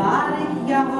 Календарик я гортаю,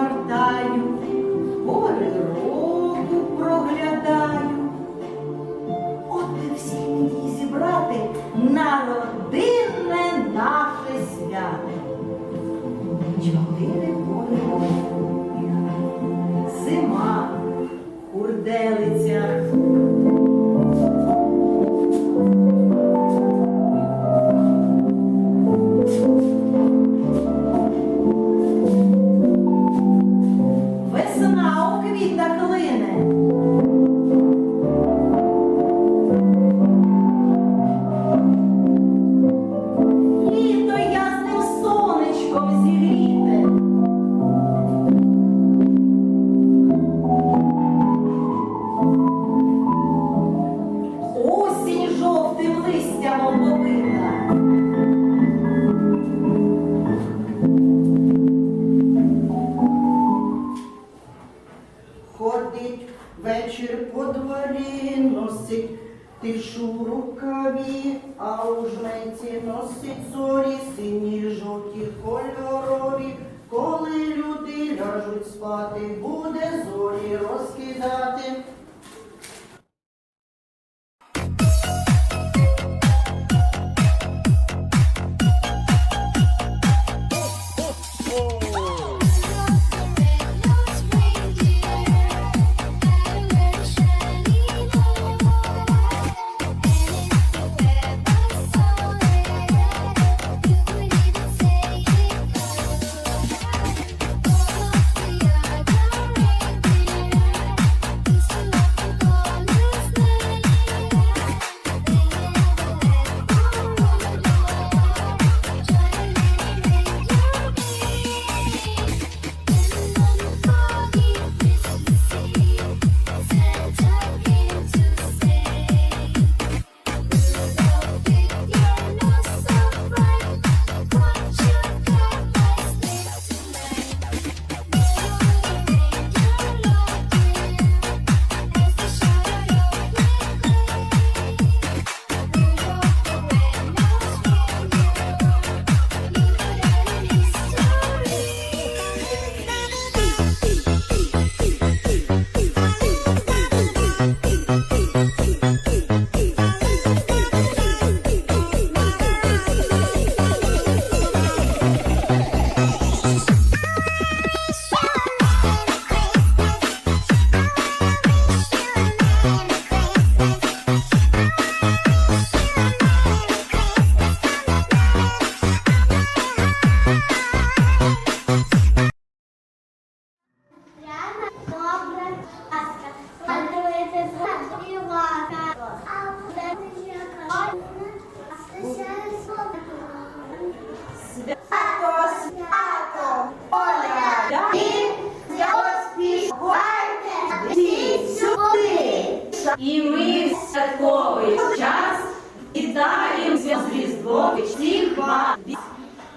conceições.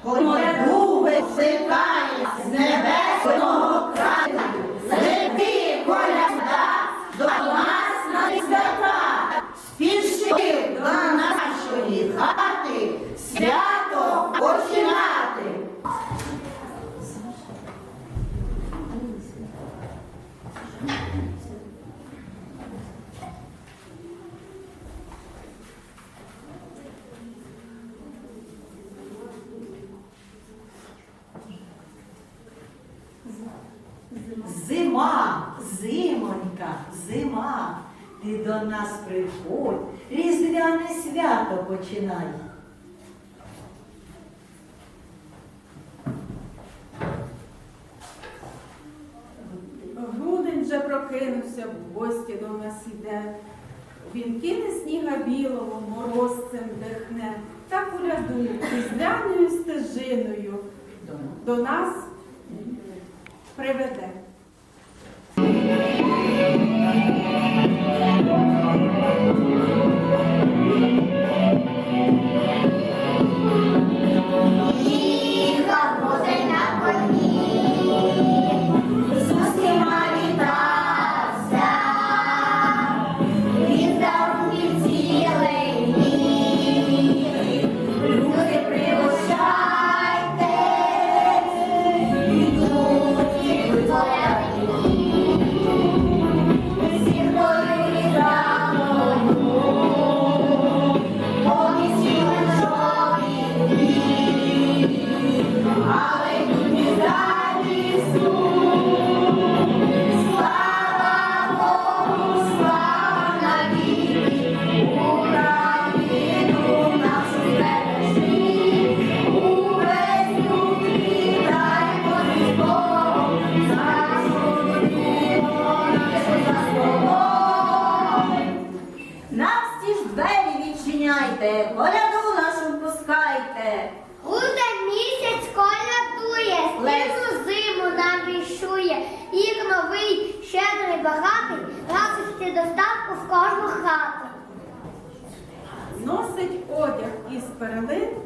Коляду висипає з небесного нас іде. Він кине сніга білого, морозцем дихне, та поляду різдвяною стежиною до нас приведе. Hallelujah. Hamlin.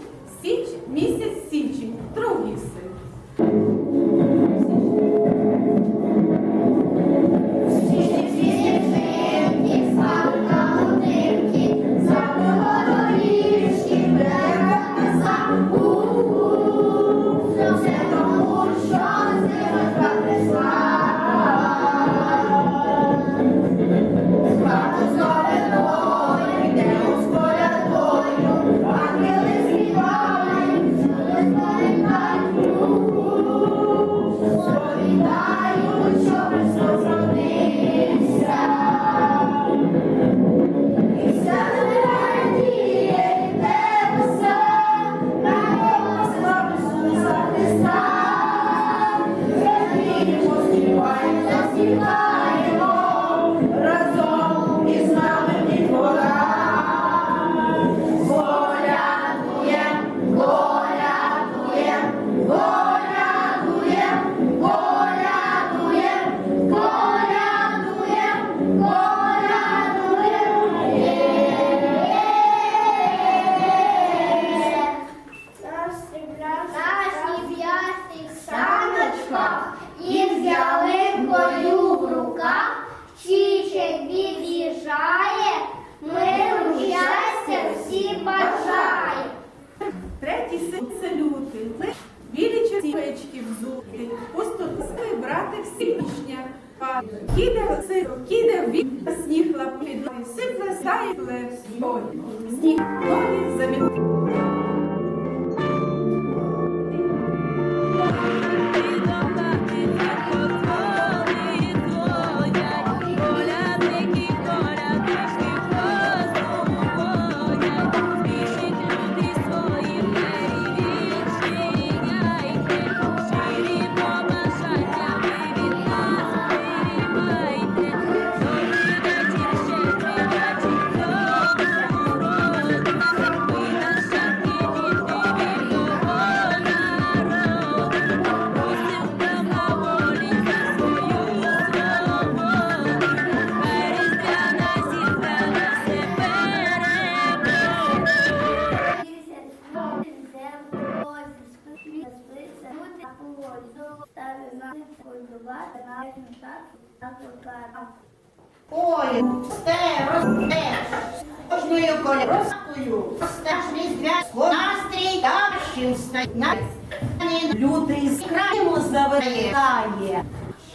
вітає,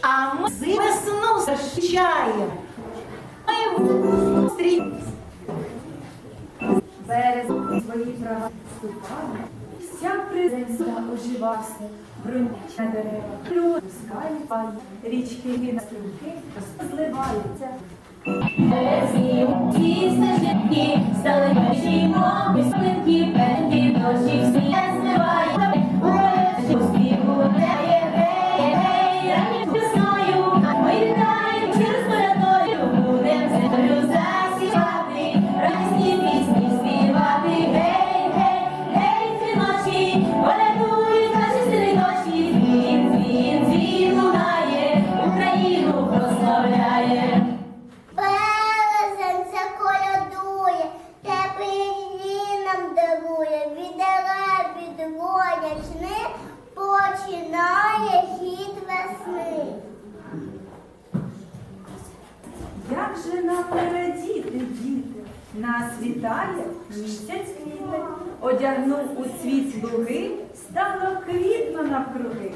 а ми весну зустрічаємо. Ми стрій. Берез свої права вступали, вся приземся оживався, бронять на дерева, пускають пані, річки і на струмки розливаються. Березні, тісне житті, стали межі мови, спинки, пенки, дощі, всі не зливають. далі місяць квітень, одягнув у світ луги, стало квітно навкруги.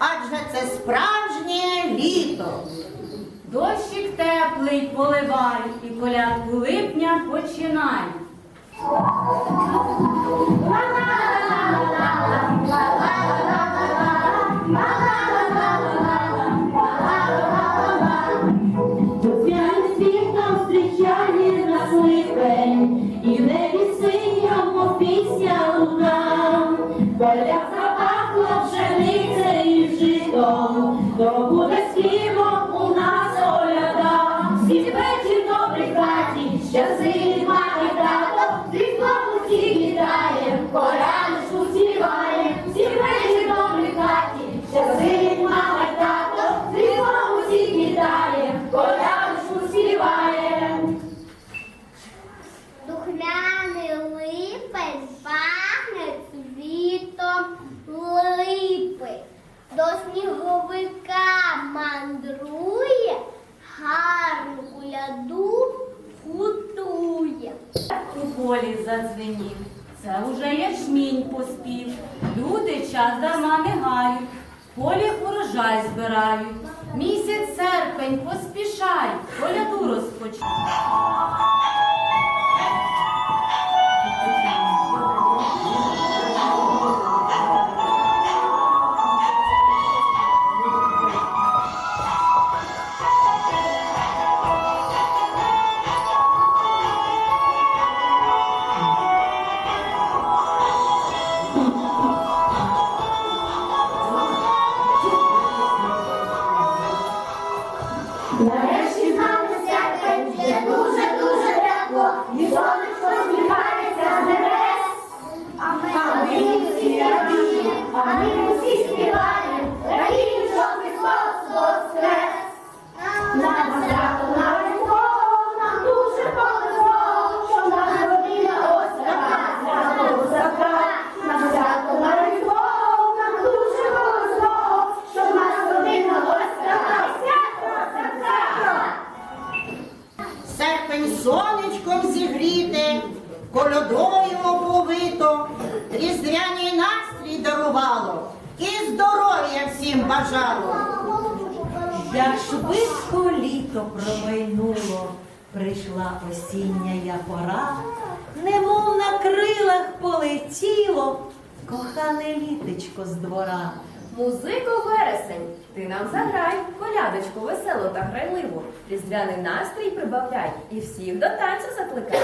адже це справжнє літо. Дощик теплий поливай і колядку липня починай. Ла-ла-ла-ла-ла-ла-ла-ла-ла-ла Nicolás. Manzara, yukarı Amém. полетіло. Кохане літечко з двора. Музико вересень, ти нам заграй, колядочку весело та грайливу, різдвяний настрій прибавляй. І всіх до танцю закликай.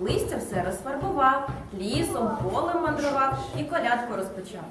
листя все розфарбував, лісом, полем мандрував і колядку розпочав.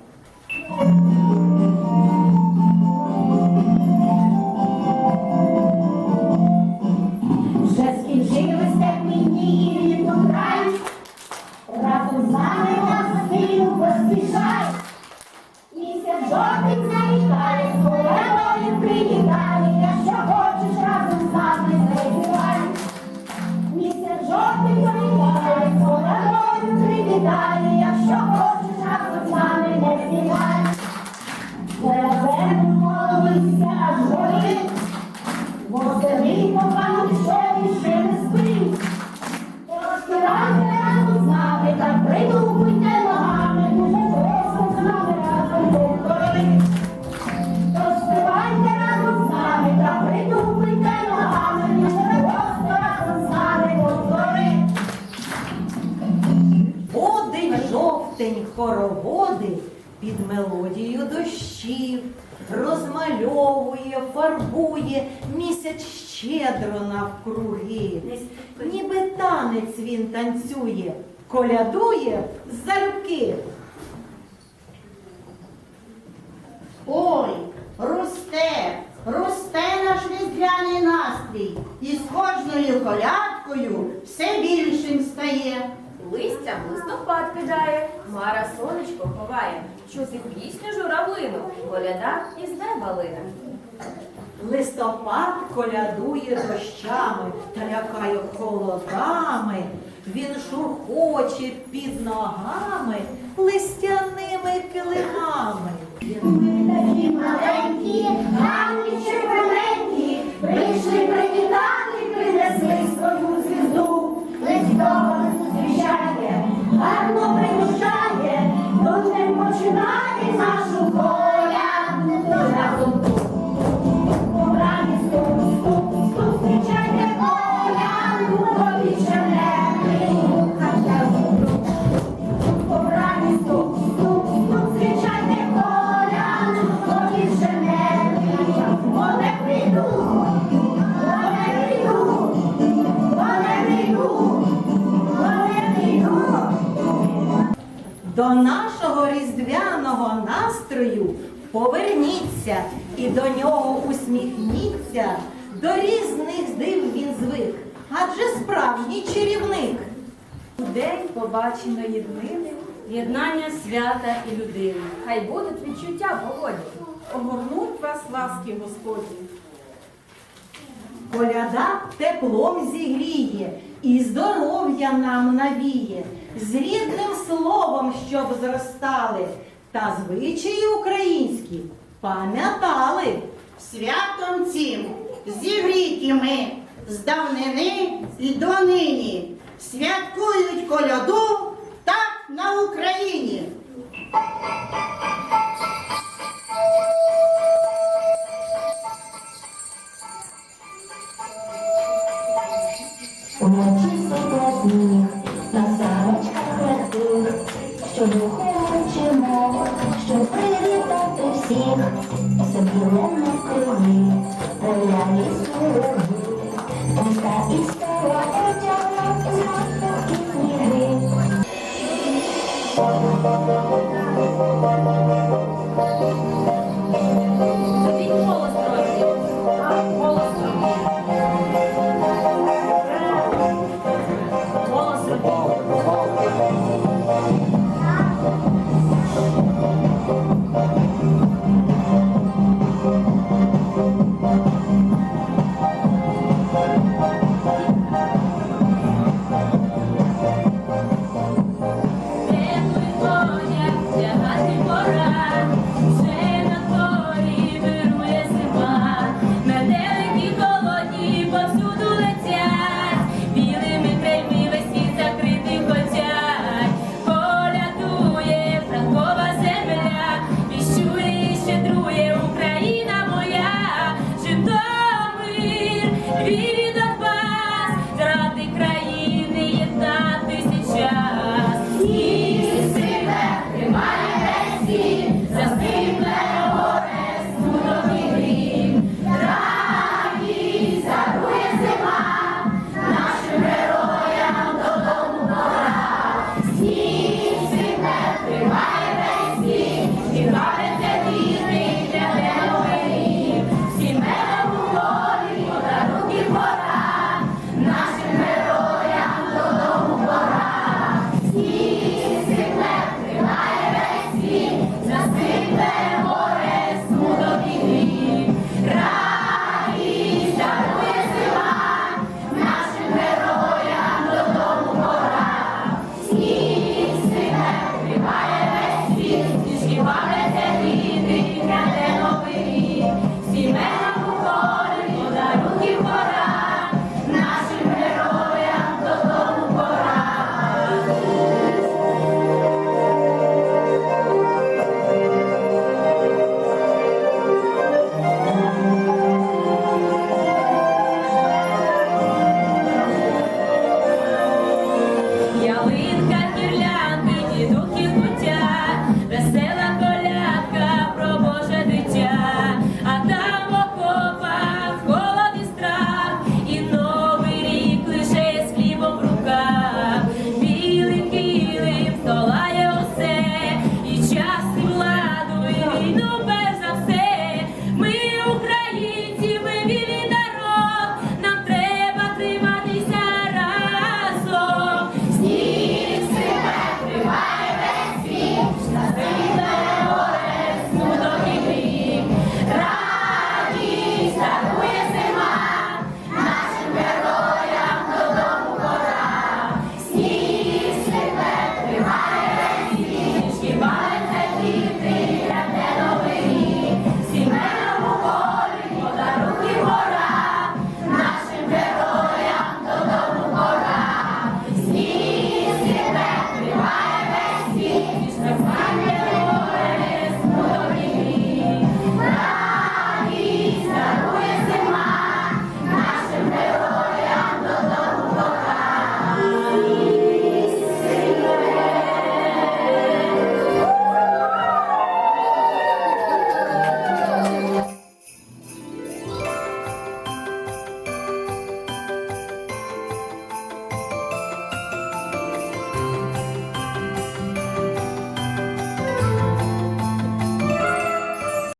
танцює місяць щедро навкруги, ніби танець він танцює, колядує залюбки. Ой, росте, росте наш різдвяний настрій, і з кожною колядкою все більшим стає. Листям листопад кидає, Мара сонечко ховає, Чути пісню журавлину, Коляда із неба лине. Листопад колядує дощами та лякає холодами, він шурхоче під ногами листяними килимами. Ми такі маленькі, гарні червоненькі, прийшли привітати, принесли свою звізду. Листопад нас зустрічає, гарно пригощає, дуже починає нашу голову. День побаченої днини Єднання свята і людини. Хай будуть відчуття погодні. Огорнуть вас ласки Господні. Коляда теплом зігріє і здоров'я нам навіє, з рідним словом, щоб зростали, та звичаї українські пам'ятали. Святом цим зігріті ми з давнини і донині. Святкують коляду так на Україні. Що духом мчимо, щоб привітати всіх, біле на крові,